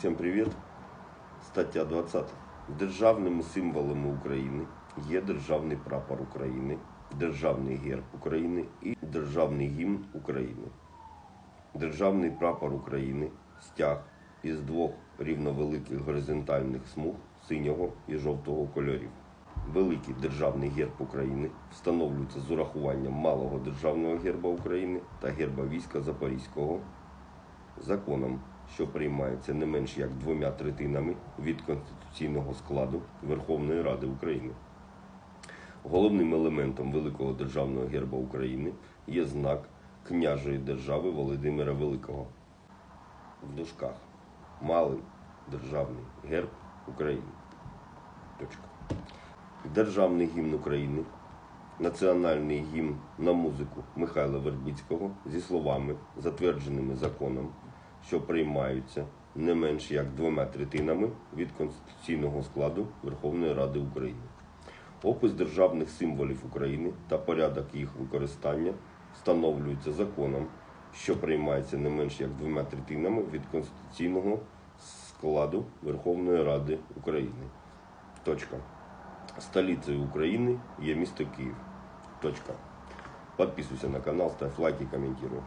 Всім привіт. Стаття 20. Державними символами України є державний прапор України, державний герб України і державний гімн України. Державний прапор України стяг із двох рівновеликих горизонтальних смуг синього і жовтого кольорів. Великий державний герб України встановлюється з урахуванням малого державного герба України та герба війська Запорізького законом, що приймається не менш як двома третинами від конституційного складу Верховної Ради України. Головним елементом Великого державного герба України є знак княжої держави Володимира Великого. В дужках Малий державний герб України. Точка. Державний гімн України, національний гімн на музику Михайла Вербицького зі словами, затвердженими законом, що приймаються не менш як двома третинами від конституційного складу Верховної Ради України. Опис державних символів України та порядок їх використання встановлюється законом, що приймається не менш як двома третинами від конституційного складу Верховної Ради України. Точка. Столицей України є місто Київ. Точка. Подписывайся на канал, ставь лайки, комментируй.